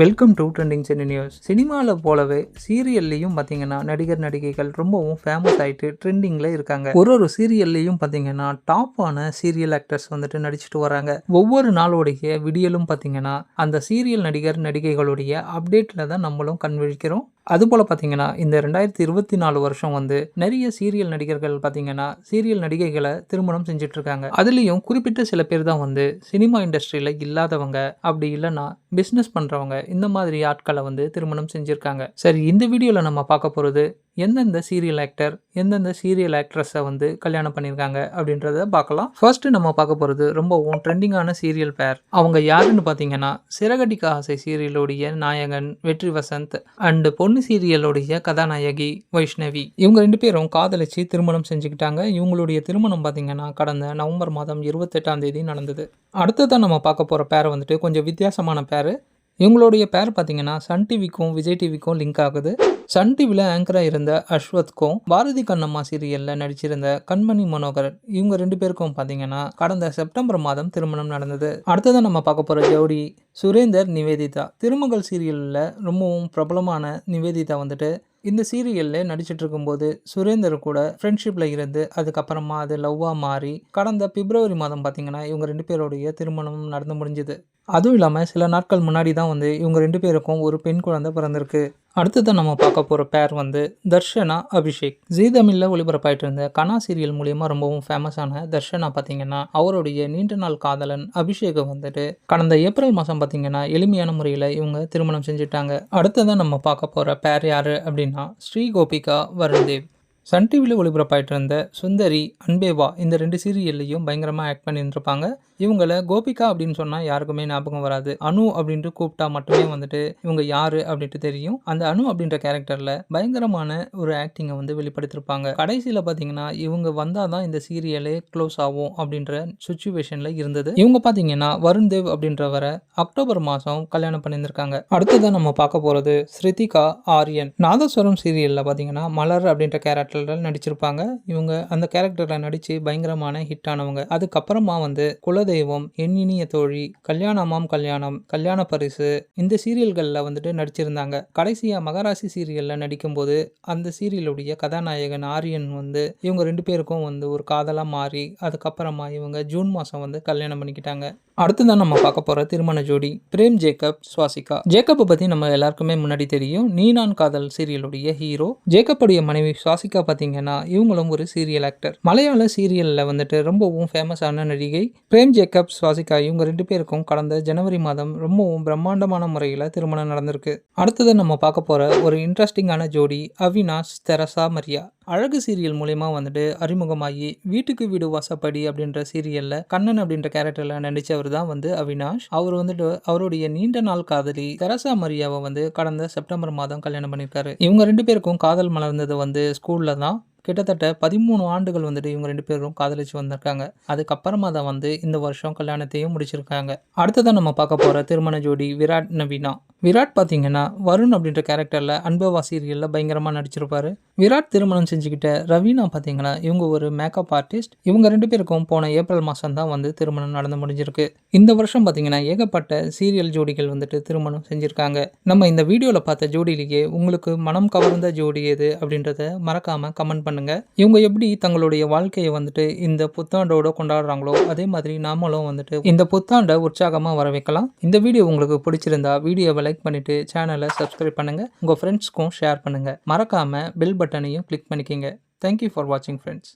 Welcome to trending Chennai news சினிமாவில் போலவே சீரியல்லையும் பார்த்தீங்கன்னா நடிகர் நடிகைகள் ரொம்பவும் ஃபேமஸ் ஆகிட்டு ட்ரெண்டிங்கில் இருக்காங்க. ஒரு ஒரு சீரியல்லையும் பார்த்தீங்கன்னா டாப்பான சீரியல் ஆக்டர்ஸ் வந்துட்டு நடிச்சிட்டு வராங்க. ஒவ்வொரு நாளுடைய விடியலும் பார்த்தீங்கன்னா அந்த சீரியல் நடிகர் நடிகைகளுடைய அப்டேட்டில் தான் நம்மளும் கண் விழிக்கிறோம். அதுபோல் பார்த்தீங்கன்னா இந்த ரெண்டாயிரத்தி இருபத்தி நாலு வருஷம் வந்து நிறைய சீரியல் நடிகர்கள் பார்த்தீங்கன்னா சீரியல் நடிகைகளை திருமணம் செஞ்சுட்ருக்காங்க அதுலேயும் குறிப்பிட்ட சில பேர் தான் வந்து சினிமா இண்டஸ்ட்ரியில் இல்லாதவங்க. அப்படி இல்லைன்னா பிஸ்னஸ் பண்ணுறவங்க இந்த மாதிரி ஆட்களை வந்து திருமணம் செஞ்சுருக்காங்க. சரி இந்த வீடியோவில் நம்ம பார்க்க போகிறது எந்தெந்த சீரியல் ஆக்டர் எந்தெந்த சீரியல் ஆக்ட்ரஸை வந்து கல்யாணம் பண்ணியிருக்காங்க அப்படின்றத பார்க்கலாம். ஃபர்ஸ்ட் நம்ம பார்க்க போகிறது ரொம்பவும் ட்ரெண்டிங்கான சீரியல் பேர் அவங்க யாருன்னு பார்த்தீங்கன்னா சிறகடிக்க ஆசை சீரியலுடைய நாயகன் வெற்றி வசந்த் அண்டு பொண்ணு சீரியலுடைய கதாநாயகி வைஷ்ணவி. இவங்க ரெண்டு பேரும் காதலிச்சு திருமணம் செஞ்சுக்கிட்டாங்க. இவங்களுடைய திருமணம் பார்த்தீங்கன்னா கடந்த நவம்பர் மாதம் இருபத்தெட்டாம் தேதி நடந்தது. அடுத்ததான் நம்ம பார்க்க போகிற பேரை வந்துட்டு கொஞ்சம் வித்தியாசமான பேர் இவங்களுடைய பேர் பார்த்தீங்கன்னா சன் டிவிக்கும் விஜய் டிவிக்கும் லிங்க் ஆகுது. சன் டிவியில் ஆங்கராக இருந்த அஸ்வத்க்கும் பாரதி கண்ணம்மா சீரியலில் நடிச்சிருந்த கண்மணி மனோகர் இவங்க ரெண்டு பேருக்கும் பார்த்தீங்கன்னா கடந்த செப்டம்பர் மாதம் திருமணம் நடந்தது. அடுத்ததான் நம்ம பார்க்க போகிற ஜோடி சுரேந்தர் நிவேதிதா. திருமகள் சீரியலில் ரொம்பவும் பிரபலமான நிவேதிதா வந்துட்டு இந்த சீரியலில் நடிச்சிட்டு இருக்கும்போது சுரேந்தர் கூட ஃப்ரெண்ட்ஷிப்பில் இருந்து அதுக்கப்புறமா அது லவ்வாக மாறி கடந்த பிப்ரவரி மாதம் பார்த்தீங்கன்னா இவங்க ரெண்டு பேருடைய திருமணம் நடந்து முடிஞ்சுது. அதுவும் இல்லாமல் சில நாட்கள் முன்னாடி தான் வந்து இவங்க ரெண்டு பேருக்கும் ஒரு பெண் குழந்தை பிறந்திருக்கு. அடுத்ததான் நம்ம பார்க்க போகிற பேர் வந்து தர்ஷனா அபிஷேக். ஜீ தமிழில் ஒளிபரப்பாயிட்டு இருந்த கனா சீரியல் மூலியமாக ரொம்பவும் ஃபேமஸான தர்ஷனா பார்த்தீங்கன்னா அவருடைய நீண்ட நாள் காதலன் அபிஷேகை வந்துட்டு கடந்த ஏப்ரல் மாதம் பார்த்தீங்கன்னா எளிமையான முறையில் இவங்க திருமணம் செஞ்சுட்டாங்க. அடுத்ததான் நம்ம பார்க்க போகிற பேர் யார் அப்படின்னா ஸ்ரீ கோபிகா வருண்தேவ் சன் டிவியில் ஒளிபரப்பாயிட்டு இருந்த சுந்தரி அன்பேவா இந்த ரெண்டு சீரியல்லையும் பயங்கரமாக ஆக்ட் பண்ணிட்டு இவங்களை இவங்கள கோபிகா அப்படின்னு சொன்னால் யாருக்குமே ஞாபகம் வராது. அனு அப்படின்ட்டு கூப்பிட்டா மட்டுமே வந்துட்டு இவங்க யாரு அப்படின்ட்டு தெரியும். அந்த அனு அப்படின்ற கேரக்டரில் பயங்கரமான ஒரு ஆக்டிங்கை வந்து வெளிப்படுத்தியிருப்பாங்க கடைசியில் பார்த்தீங்கன்னா இவங்க வந்தால் தான் இந்த சீரியலே க்ளோஸ் ஆகும் அப்படின்ற சுச்சுவேஷனில் இருந்தது. இவங்க பார்த்தீங்கன்னா வருண் தேவ் அப்படின்றவரை அக்டோபர் மாதம் கல்யாணம் பண்ணியிருந்திருக்காங்க. அடுத்ததான் நம்ம பார்க்க போகிறது ஸ்ருதிகா ஆரியன். நாதஸ்வரம் சீரியலில் பார்த்தீங்கன்னா மலர் அப்படின்ற கேரக்டர் கேரக்டரில் நடிச்சிருப்பாங்க. இவங்க அந்த கேரக்டரில் நடித்து பயங்கரமான ஹிட் ஆனவங்க. அதுக்கப்புறமா வந்து குலதெய்வம் எண்ணினிய தோழி கல்யாணமாம் கல்யாணம் கல்யாண பரிசு இந்த சீரியல்களில் வந்துட்டு நடிச்சிருந்தாங்க. கடைசியாக மகராசி சீரியலில் நடிக்கும்போது அந்த சீரியலுடைய கதாநாயகன் ஆரியன் வந்து இவங்க ரெண்டு பேருக்கும் வந்து ஒரு காதலாக மாறி அதுக்கப்புறமா இவங்க ஜூன் மாதம் வந்து கல்யாணம் பண்ணிக்கிட்டாங்க. அடுத்ததான் நம்ம பார்க்க போகிற திருமண ஜோடி பிரேம் ஜேக்கப் சுவாசிகா. ஜேக்கப்பை பற்றி நம்ம எல்லாருக்குமே முன்னாடி தெரியும். நீ நான் காதல் சீரியலுடைய ஹீரோ. ஜேக்கப்புடைய மனைவி சுவாசிகா பார்த்தீங்கன்னா இவங்களும் ஒரு சீரியல் ஆக்டர் மலையாள சீரியலில் வந்துட்டு ரொம்பவும் ஃபேமஸான நடிகை பிரேம் ஜேக்கப் சுவாசிகா இவங்க ரெண்டு பேருக்கும் கடந்த ஜனவரி மாதம் ரொம்பவும் பிரம்மாண்டமான முறையில் திருமணம் நடந்திருக்கு. அடுத்தது நம்ம பார்க்க போகிற ஒரு இன்ட்ரெஸ்டிங்கான ஜோடி அவினாஷ் தெரசா மரியா. அழகு சீரியல் மூலயமா வந்துட்டு அறிமுகமாகி வீட்டுக்கு வீடு வாசப்படி அப்படின்ற சீரியலில் கண்ணன் அப்படின்ற கேரக்டரில் நடித்தவர் தான் வந்து அவினாஷ். அவர் வந்துட்டு அவருடைய நீண்ட நாள் காதலி தெரசா மரியாவை வந்து கடந்த செப்டம்பர் மாதம் கல்யாணம் பண்ணியிருக்காரு. இவங்க ரெண்டு பேருக்கும் காதல் மலர்ந்தது வந்து ஸ்கூலில் தான். கிட்டத்தட்ட பதிமூணு ஆண்டுகள் வந்துட்டு இவங்க ரெண்டு பேரும் காதலிச்சு வந்திருக்காங்க. அதுக்கப்புறமா தான் வந்து இந்த வருஷம் கல்யாணத்தையும் முடிச்சிருக்காங்க. அடுத்ததான் நம்ம பார்க்க போகிற திருமண ஜோடி விராட் நவீனா. விராட் பார்த்தீங்கன்னா வருண் அப்படின்ற கேரக்டரில் அன்பவா சீரியலில் பயங்கரமாக நடிச்சிருப்பாரு. விராட் திருமணம் செஞ்சுக்கிட்ட ரவீனா பார்த்தீங்கன்னா இவங்க ஒரு மேக்கப் ஆர்டிஸ்ட் இவங்க ரெண்டு பேருக்கும் போன ஏப்ரல் மாதம் தான் வந்து திருமணம் நடந்து முடிஞ்சிருக்கு. இந்த வருஷம் பார்த்தீங்கன்னா ஏகப்பட்ட சீரியல் ஜோடிகள் வந்துட்டு திருமணம் செஞ்சுருக்காங்க. நம்ம இந்த வீடியோவில் பார்த்த ஜோடியிலேயே உங்களுக்கு மனம் கவர்ந்த ஜோடி எது அப்படின்றத மறக்காமல் கமெண்ட் பண்ணுங்கள் இவங்க எப்படி தங்களுடைய வாழ்க்கையை வந்துட்டு இந்த புத்தாண்டோட கொண்டாடுறாங்களோ அதே மாதிரி நாமளும் வந்துட்டு இந்த புத்தாண்டை உற்சாகமாக வர வைக்கலாம் இந்த வீடியோ உங்களுக்கு பிடிச்சிருந்தா வீடியோவை லைக் பண்ணிட்டு சேனலை சப்ஸ்கிரைப் பண்ணுங்க. உங்கள் ஃப்ரெண்ட்ஸ்க்கும் ஷேர் பண்ணுங்க. மறக்காம பெல் பட்டனையும் கிளிக் பண்ணிக்கோங்க. தேங்க்யூ ஃபார் வாட்சிங் ஃப்ரெண்ட்ஸ்